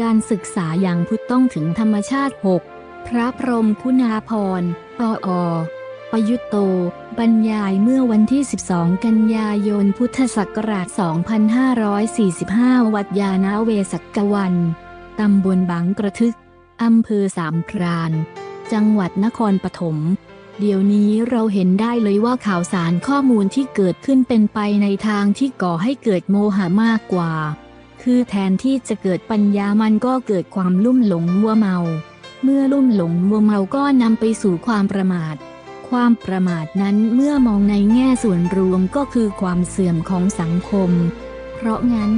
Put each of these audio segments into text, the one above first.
การศึกษาอย่างพุทธต้องถึงธรรมชาติ 6 พระพรหมคุณาพรปออประยุตโต บรรยายเมื่อวันที่ 12 กันยายน พุทธศักราช 2545 วัดยานาเวสกกวัน ตำบลบางกระทึก อำเภอสามพราน จังหวัดนครปฐม เดี๋ยวนี้เราเห็นได้เลยว่าข่าวสารข้อมูลที่เกิดขึ้นเป็นไปในทางที่ก่อให้เกิดโมหะมากกว่า คือแทนที่จะเกิดปัญญามันก็เกิดความลุ่มหลงมัวเมา เมื่อลุ่มหลงมัวเมาก็นำไปสู่ความประมาท ความประมาทนั้นเมื่อมองในแง่ส่วนรวมก็คือความเสื่อมของสังคม เพราะงั้น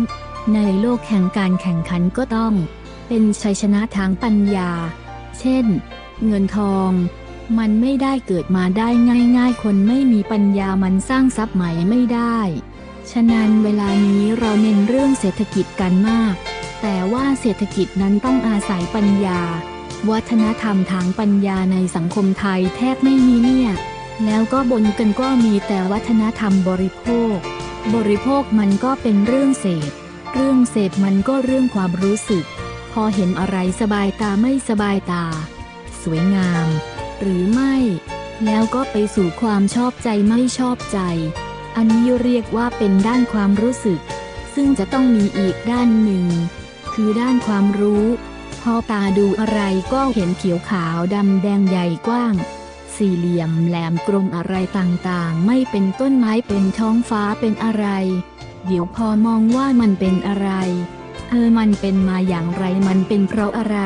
ในโลกแห่งการแข่งขันก็ต้อง เป็นชัยชนะทางปัญญา เช่น เงินทองมันไม่ได้เกิดมาได้ง่ายๆ คนไม่มีปัญญามันสร้างทรัพย์ใหม่ไม่ได้ ฉะนั้นเวลานี้เราเน้นเรื่องเศรษฐกิจกันมาก แต่ว่าเศรษฐกิจนั้นต้องอาศัยปัญญา วัฒนธรรมทางปัญญาในสังคมไทยแทบไม่มีเนี่ย แล้วก็บนกันก็มีแต่วัฒนธรรมบริโภค บริโภคมันก็เป็นเรื่องเสพ เรื่องเสพมันก็เรื่องความรู้สึก พอเห็นอะไรสบายตาไม่สบายตา สวยงาม หรือไม่ แล้วก็ไปสู่ความชอบใจไม่ชอบใจ อันนี้เรียกว่าเป็นด้านความรู้สึก ซึ่งจะต้องมีอีกด้านหนึ่ง คือด้านความรู้ พอตาดูอะไรก็เห็นเขียวขาวดำแดงใหญ่กว้าง สี่เหลี่ยมแหลมกลมอะไรต่างๆ ไม่เป็นต้นไม้เป็นท้องฟ้าเป็นอะไร เดี๋ยวพอมองว่ามันเป็นอะไร เออมันเป็นมาอย่างไรมันเป็นเพราะอะไร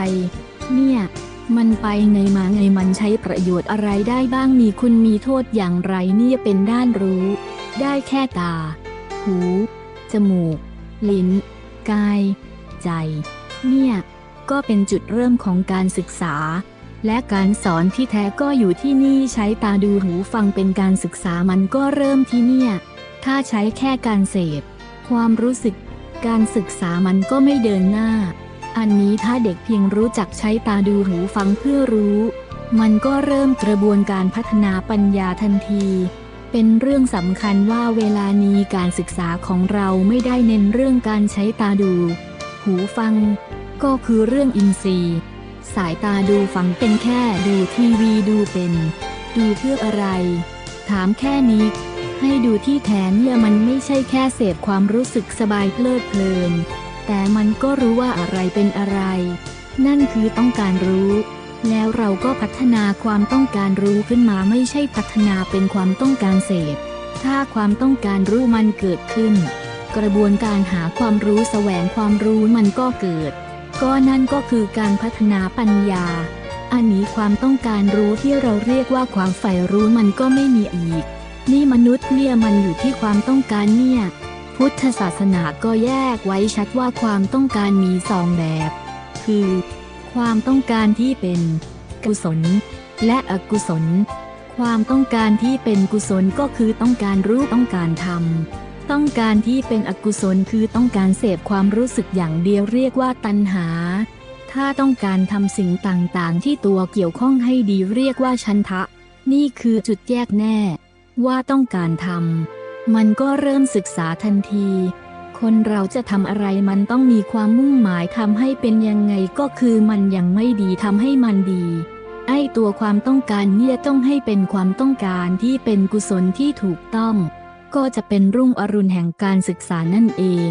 เนี่ยมันไปไงมาไงมันใช้ประโยชน์อะไรได้บ้างมีคุณมีโทษอย่างไรเนี่ยเป็นด้านรู้ ได้แค่ตา หู จมูก ลิ้น กาย ใจ เนี่ย ก็เป็นจุดเริ่มของการศึกษา และการสอนที่แท้ก็อยู่ที่นี่ใช้ตาดูหูฟังเป็นการศึกษามันก็เริ่มที่เนี่ย ถ้าใช้แค่การเสพ ความรู้สึก การศึกษามันก็ไม่เดินหน้า อันนี้ถ้าเด็กเพียงรู้จักใช้ตาดูหูฟังเพื่อรู้ มันก็เริ่มกระบวนการพัฒนาปัญญาทันที เป็นเรื่องสำคัญว่าเวลานี้การศึกษาของเราไม่ได้เน้นเรื่องการใช้ตาดู หูฟัง ก็คือเรื่องอินทรีย์ สายตาดูฟังเป็นแค่ดูทีวีดูเป็น ดูเพื่ออะไร ถามแค่นี้ ให้ดูที่แทนเนี่ยมันไม่ใช่แค่เสพความรู้สึกสบายเพลิดเพลิน แต่มันก็รู้ว่าอะไรเป็นอะไร นั่นคือต้องการรู้ แล้วเราก็พัฒนาความต้องการรู้ขึ้นมาไม่ใช่พัฒนาเป็นความต้องการเสพ ถ้าความต้องการรู้มันเกิดขึ้น กระบวนการหาความรู้แสวงความรู้มันก็เกิด ก็นั่นก็คือการพัฒนาปัญญา อันนี้ความต้องการรู้ที่เราเรียกว่าความใฝ่รู้มันก็ไม่มีอีก นี่มนุษย์เนี่ยมันอยู่ที่ความต้องการเนี่ยพุทธศาสนาก็แยกไว้ชัดว่าความต้องการมีสองแบบ คือ ความต้องการที่เป็นกุศล และอกุศล ความต้องการที่เป็นกุศลก็คือต้องการรู้ต้องการทำต้องการที่เป็นอกุศลคือต้องการเสพความรู้สึกอย่างเดียวเรียกว่าตัณหา ถ้าต้องการทำสิ่งต่างๆ ที่ตัวเกี่ยวข้องให้ดีเรียกว่าชันทะ นี่คือจุดแยกแน่ ว่าต้องการทำมันก็เริ่มศึกษาทันที คนเราจะทำอะไรมันต้องมีความมุ่งหมายทำให้เป็นยังไงก็คือมันยังไม่ดีทำให้มันดี ไอ้ตัวความต้องการเนี่ยต้องให้เป็นความต้องการที่เป็นกุศลที่ถูกต้อง ก็จะเป็นรุ่งอรุณแห่งการศึกษานั่นเอง